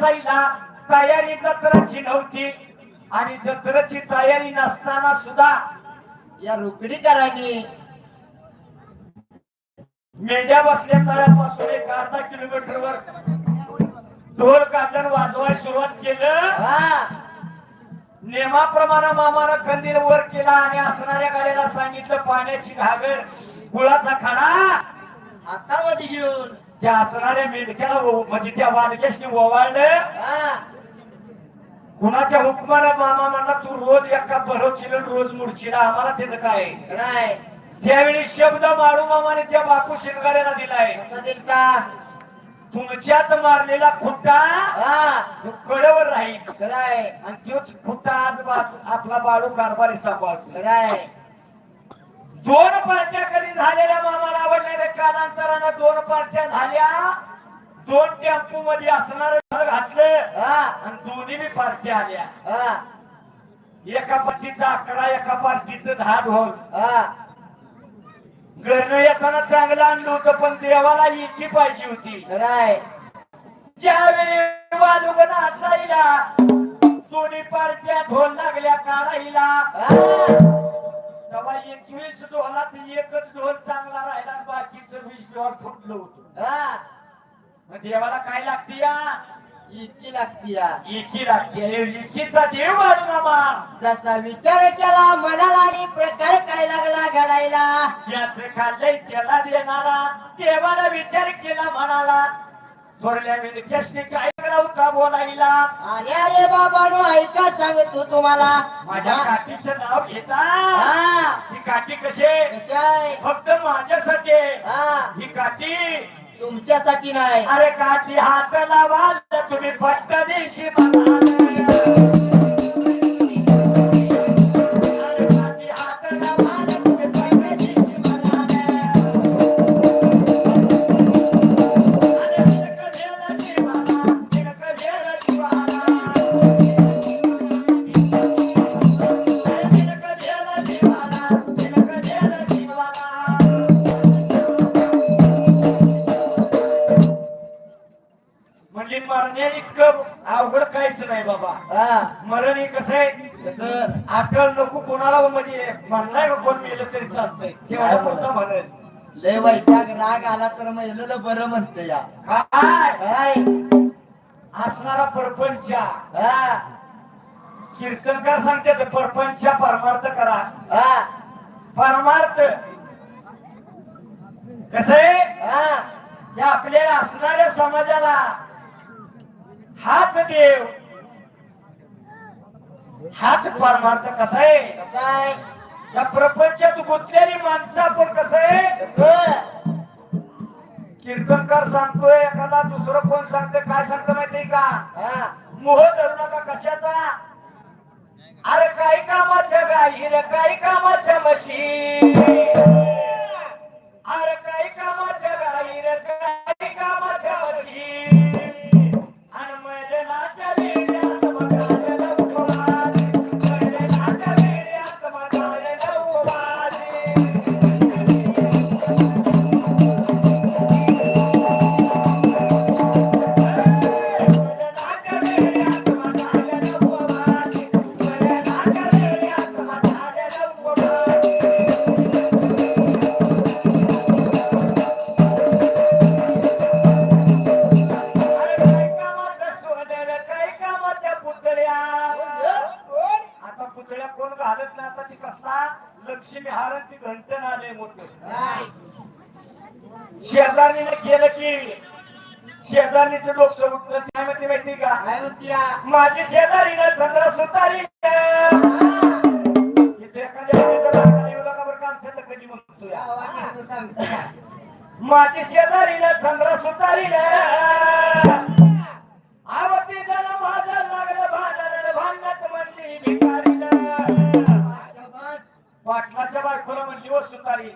साईला तयारी जत्राची नव्हती. आणि जत्राची तयारी नसताना सुद्धा या रुकडीकरांनी मेंढ्या बसल्या तळ्यापासून एक अर्धा किलोमीटरवर ढोल कांदण वाजवायला सुरुवात केलं. हा. नियमाप्रमाणे मामानं खंदीर वर केला आणि असणाऱ्या गाड्याला सांगितलं पाण्याची घागर गुळाचा खडा हातामध्ये घेऊन. त्या असणाऱ्या मेंढक्याला म्हणजे त्या वानग्याशी ओवाळलं हा. कुणाच्या हुकमानं मामा म्हणला तू रोज एका भरवशील रोज मुडशीला आम्हाला त्याचं काय? त्यावेळी शब्द माळू मामाने त्या बापू शिंगाड्याला दिलाय. तुमच्यात मारलेला खुट्टा हा. तो कडेवर राहील. आणि तोच खुट्टा आज आपला बाळू कारभारी सांभाळतो दोन पार्ट्या कधी झालेल्या मामाला दोन पार्ट्या झाल्या दोन टेम्पो मध्ये असणार घातलं आणि दोन्ही बी पार्ट्या आल्या. एका पार्टीचा अकरा एका पार्टीचं दहा ढोल. घरनं येताना चांगलं आणलं होतं पण देवाला इतकी पाहिजे होती. राय. त्यावेळी वालुग नाचायला दोन्ही पार्ट्या ढोल लागल्या काढायला तेव्हा एकवीस ढोलात एकच ढोल चांगला राहिला आणि बाकीचं वीस फुटलं होतं. हा. मग देवाला काय लागते या? इतकी लागती या. एकी लागते. एकीचा देव बाळूमामा जसा विचार केला मनाला आणि प्रकार काय लागला घडायला. ज्याचं खाल्लंय त्याला देणारा. देवाला विचार केला म्हणाला थोरल्या विलकेशने काय करावं का बोलायला? अरे अरे बाबा नो ऐका सांगतो तुम्हाला. माझ्या काठीचं नाव घेता. हा. ही काठी कसे कशाय फक्त माझ्यासाठी आहे. हा. ही काठी तुमच्यासाठी नाही. अरे काठी हात लावा तुम्ही फक्त दिवशी अरे मरण्या इतकं अवघड काहीच नाही बाबा. हा. मरण हे कसं आहे? अटल नको कोणाला म्हणजे म्हणलाय का कोण मेलं तरी चालतंय? तेवढं पुरतं म्हणेल लय वैताग राग आला तर महिलेला बरं म्हणतो या. काय? असणारा परपंच. हा. कीर्तनकार सांगते परपंच परमार्थ करा. हा. परमार्थ. कसं हा आपल्या असणाऱ्या समाजाला हाच देव. हाच परमार्थ कसा आहे? काय या प्रपंचात गुंतलेली माणसं आपण कसं आहे? कसं? कीर्तनकार सांगतोय एखादा दुसरं कोण सांगतोय काय सांगतो माहितीये का? मोह धरू नका कशाचा? अरे काही कामाच्या गाई रे काही कामाच्या म्हशी Thank you. लक्ष्मी हाराची घंटन आले मोठे. शेजारीने केलं की शेजारणीचं डोकं उठलं काय म्हणते माहिती का? या? माझी शेजारीनं चंद्र सुतारी. या. माझी शेजारीनं चंद्र सुतारी आवती जण माझं पाटलाच्या बायकोला म्हणली हो सुतारी.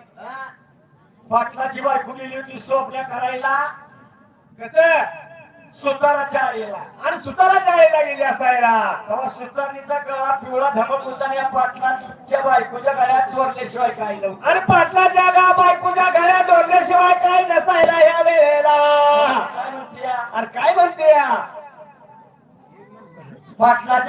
पाटलाची बायको गेली होती सोपल्या करायला. कस? सुताराच्या आईला आणि सुतारा जायला गेली असायला. तेव्हा सुतारणीचा गळा पिवळा धमक होता आणि या पाटलाच्या बायकोच्या गळ्यात चोरल्याशिवाय काय नव्हतं. आणि पाटला जागा बायकोच्या घरात जोडल्याशिवाय काय नसायला या वेळेला? अरे काय म्हणते या? पाटलाच्या